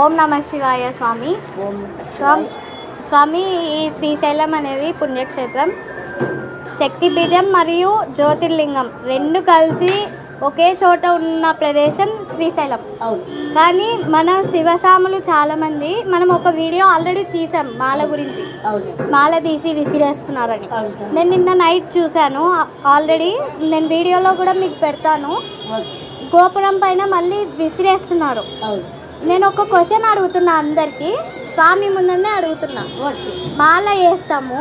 ఓం నమ శివాయ స్వామి. స్వామి స్వామి ఈ శ్రీశైలం అనేది పుణ్యక్షేత్రం. శక్తిపీఠం మరియు జ్యోతిర్లింగం రెండు కలిసి ఒకే చోట ఉన్న ప్రదేశం శ్రీశైలం. అవును. కానీ మన శివసాములు చాలామంది మనం ఒక వీడియో ఆల్రెడీ తీసాం మాల గురించి. మాల తీసి విసిరేస్తున్నారని. నేను నిన్న నైట్ చూశాను ఆల్రెడీ నేను వీడియోలో కూడా మీకు పెడతాను. గోపురం పైన మళ్ళీ విసిరేస్తున్నారు. నేను ఒక క్వశ్చన్ అడుగుతున్నా అందరికీ. స్వామి ముందనే అడుగుతున్నా. మాల వేస్తాము.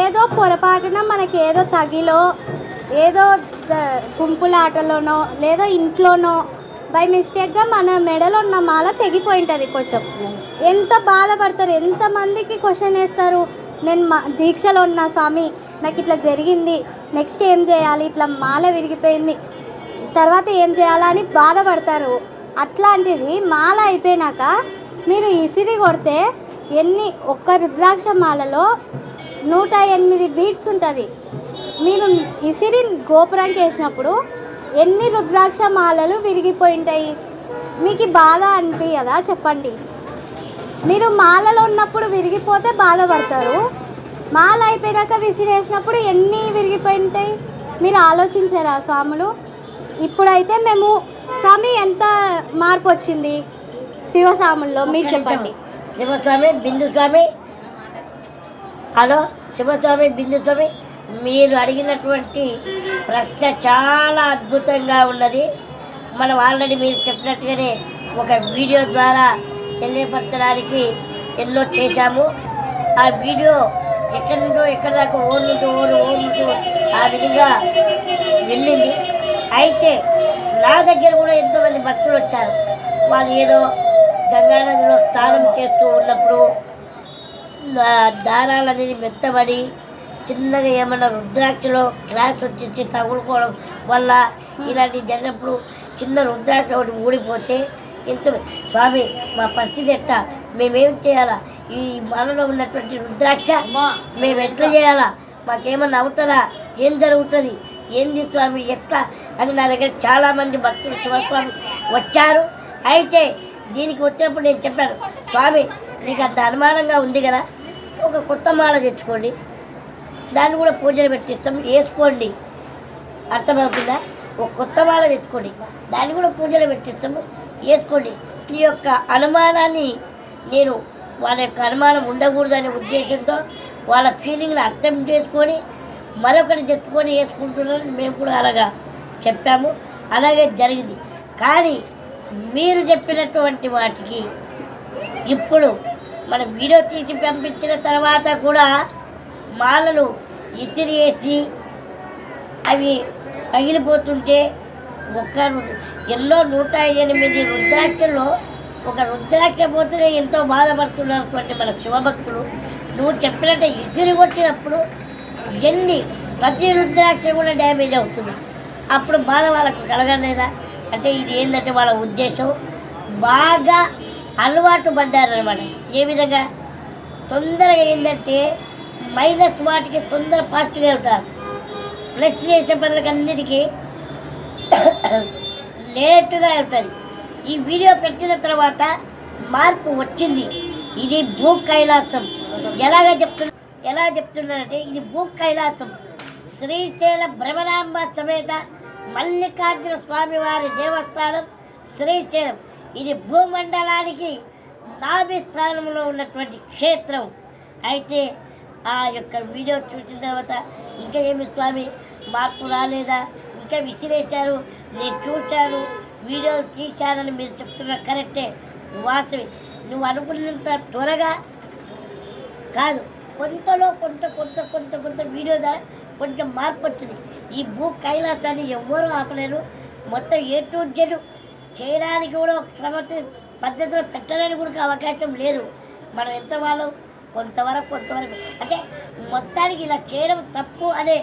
ఏదో పొరపాటున మనకి ఏదో తగిలో ఏదో గుంపులాటలోనో లేదో ఇంట్లోనో బై మిస్టేక్గా మన మెడలో ఉన్న మాల తెగిపోయి ఉంటుంది కొంచెం. ఎంత బాధపడతారు? ఎంతమందికి క్వశ్చన్ వేస్తారు? నేను మా దీక్షలో ఉన్నా స్వామి నాకు ఇట్లా జరిగింది. నెక్స్ట్ ఏం చేయాలి? ఇట్లా మాల విరిగిపోయింది. తర్వాత ఏం చేయాలని బాధపడతారు. అట్లాంటిది మాల అయిపోయినాక మీరు ఇసిరి కొడితే ఎన్ని ఒక్క రుద్రాక్ష మాలలో నూట ఎనిమిది బీట్స్ ఉంటుంది. మీరు ఇసిరి గోపురంకి వేసినప్పుడు ఎన్ని రుద్రాక్ష మాలలు విరిగిపోయి ఉంటాయి? మీకు బాధ అనిపించదా చెప్పండి. మీరు మాలలో ఉన్నప్పుడు విరిగిపోతే బాధపడతారు. మాల అయిపోయినాక విసిరేసినప్పుడు ఎన్ని విరిగిపోయి ఉంటాయి? మీరు ఆలోచించారా స్వాములు? ఇప్పుడైతే మేము స్వామి ఎంత మార్పు వచ్చింది శివస్వాముల్లో? మీరు చెప్పండి. శివస్వామి బిందు స్వామి. హలో శివస్వామి బిందు స్వామి. మీరు అడిగినటువంటి ప్రశ్న చాలా అద్భుతంగా ఉన్నది. మనం ఆల్రెడీ మీరు చెప్పినట్టుగానే ఒక వీడియో ద్వారా తెలియపరచడానికి ఎన్నో చేశాము. ఆ వీడియో ఎక్కడి నుండో ఎక్కడి దాకా ఓరు నుండి ఓరు ఓరు నుండి ఆ విధంగా వెళ్ళింది. అయితే నా దగ్గర కూడా ఎంతోమంది భక్తులు వచ్చారు. వాళ్ళు ఏదో గంగానదిలో స్నానం చేస్తూ ఉన్నప్పుడు దారాలు అనేది మెత్తబడి చిన్నగా ఏమన్నా రుద్రాక్షలో క్లాస్ వచ్చి తగులుకోవడం వల్ల ఇలాంటివి జరిగినప్పుడు చిన్న రుద్రాక్ష ఒకటి ఊడిపోతే ఎంత స్వామి మా పరిస్థితి ఎట్టా? మేమేం చేయాలా? ఈ మనలో ఉన్నటువంటి రుద్రాక్ష మేము ఎట్లా చేయాలా? మాకేమన్నా అవుతుందా? ఏం జరుగుతుంది? ఏంది స్వామి ఎట్లా? అని నా దగ్గర చాలామంది భక్తులు శివస్వామి వచ్చారు. అయితే దీనికి వచ్చినప్పుడు నేను చెప్పాను స్వామి నీకు అంత అనుమానంగా ఉంది కదా? ఒక కొత్త మాల తెచ్చుకోండి. దాన్ని కూడా పూజలు పెట్టిస్తాం వేసుకోండి. అర్థమవుతుందా? ఒక కొత్త మాల తెచ్చుకోండి దాన్ని కూడా పూజలు పెట్టిస్తాము వేసుకోండి. నీ యొక్క అనుమానాన్ని నేను వాళ్ళ యొక్క అనుమానం ఉండకూడదనే ఉద్దేశంతో వాళ్ళ ఫీలింగ్ని అర్థం చేసుకొని మరొకటి తెచ్చుకొని వేసుకుంటున్నారని మేము కూడా అలాగా చెప్పాము. అలాగే జరిగింది. కానీ మీరు చెప్పినటువంటి వాటికి ఇప్పుడు మన వీడియో తీసి పంపించిన తర్వాత కూడా మాలలు ఇసిరేసి అవి పగిలిపోతుంటే ఒక ఎన్నో నూట ఎనిమిది రుద్రాక్షల్లో ఒక రుద్రాక్ష పోతేనే ఎంతో బాధపడుతున్నటువంటి మన శివభక్తులు. నువ్వు చెప్పినట్టు ఇసిరి కొట్టినప్పుడు ఎన్ని ప్రతి రుద్రాక్ష కూడా డ్యామేజ్ అవుతుంది. అప్పుడు బాధ వాళ్ళకు కలగలేదా? అంటే ఇది ఏంటంటే వాళ్ళ ఉద్దేశం. బాగా అలవాటు పడ్డారనమాట ఏ విధంగా? తొందరగా ఏంటంటే మైనస్ వాటికి తొందర ఫాస్ట్గా వెళ్తారు. ప్లస్ చేసే పనులకి అన్నిటికీ లేటుగా వెళ్తుంది ఈ వీడియో పెట్టిన తర్వాత మార్పు వచ్చింది. ఇది భూ కైలాసం. ఎలాగ చెప్తున్నా ఎలా చెప్తున్నానంటే ఇది భూ కైలాసం శ్రీశైల భ్రమరాంబ సమేత మల్లికార్జున స్వామి వారి దేవస్థానం శ్రీశైలం. ఇది భూమండలానికి నాభి స్థానంలో ఉన్నటువంటి క్షేత్రం. అయితే ఆ యొక్క వీడియో చూసిన తర్వాత ఇంకా ఏమి స్వామి మార్పు రాలేదా? ఇంకా విసిరేశారు నేను చూశాను వీడియో తీశానని మీరు చెప్తున్న కరెక్టే. వాస్తవి. నువ్వు అనుకున్నంత త్వరగా కాదు. కొంతలో కొంత కొంత కొంత కొంత వీడియో ద్వారా కొంచెం మార్పు వచ్చింది. ఈ భూ కైలాసాన్ని ఎవ్వరూ ఆపలేరు. మొత్తం ఏ టు జెడ్ చేయడానికి కూడా ఒక క్రమ పద్ధతిలో పెట్టడానికి కూడా అవకాశం లేదు. మనం ఎంత వాళ్ళు కొంతవరకు కొంతవరకు. అంటే మొత్తానికి ఇలా చేయడం తప్పు అనే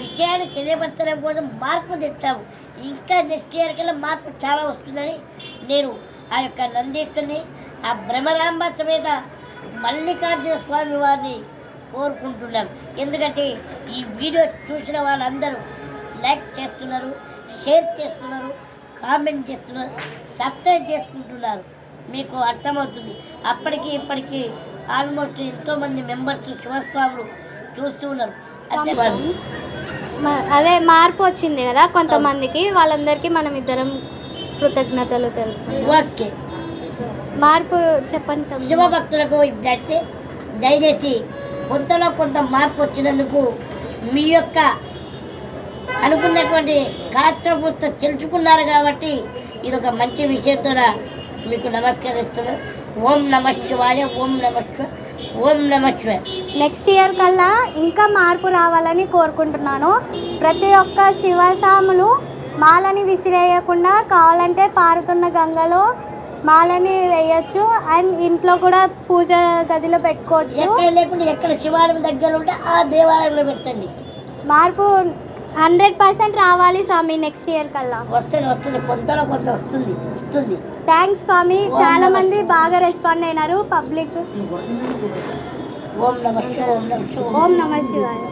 విషయాన్ని తెలియపరచడం కోసం మార్పు తెచ్చాము. ఇంకా నెక్స్ట్ ఇయర్ కల్లా మార్పు చాలా వస్తుందని నేను ఆ యొక్క నందీశ్వరిని ఆ బ్రహ్మరాంబ సమేత మల్లికార్జున స్వామి వారిని కోరుకుంటున్నాను ఎందుకంటే ఈ వీడియో చూసిన వాళ్ళందరూ లైక్ చేస్తున్నారు షేర్ చేస్తున్నారు కామెంట్ చేస్తున్నారు సబ్స్క్రైబ్ చేసుకుంటున్నారు. మీకు అర్థమవుతుంది. అప్పటికి ఇప్పటికి ఆల్మోస్ట్ ఎంతోమంది మెంబర్స్ శివస్వాములు చూస్తూ ఉన్నారు. అదే మార్పు వచ్చింది కదా కొంతమందికి వాళ్ళందరికీ మనం ఇద్దరం కృతజ్ఞతలు తెలుపు ఓకే. మార్పు చెప్పండి స్వామి శివభక్తులకు ఇదంటే దయచేసి కొంతలో కొంత మార్పు వచ్చినందుకు మీ యొక్క అనుకున్నటువంటి కాస్త తెలుసుకున్నారు కాబట్టి ఇది ఒక మంచి విషయంతో మీకు నమస్కరిస్తున్నాను. ఓం నమ శివాయ ఓం నమ ఓం నమ నెక్స్ట్ ఇయర్ కల్లా ఇంకా మార్పు రావాలని కోరుకుంటున్నాను. ప్రతి ఒక్క శివసాములు మాలని విసిరేయకుండా కావాలంటే పారుతున్న గంగలో మాలని వేయచ్చు. అండ్ ఇంట్లో కూడా పూజ గదిలో పెట్టుకోవచ్చు. ఎక్కడ లేకుండా ఎక్కడ శివాలయం దగ్గర ఉంటే ఆ దేవాలయంలో పెట్టండి. మార్పు హండ్రెడ్ పర్సెంట్ రావాలి స్వామి నెక్స్ట్ ఇయర్ కల్లా. వస్తుంది వస్తుంది కొంతలో కొంత వస్తుంది వస్తుంది. థ్యాంక్స్ స్వామి. చాలా మంది బాగా రెస్పాండ్ అయినారు పబ్లిక్. ఓం నమ ఓం నమ శివాయ.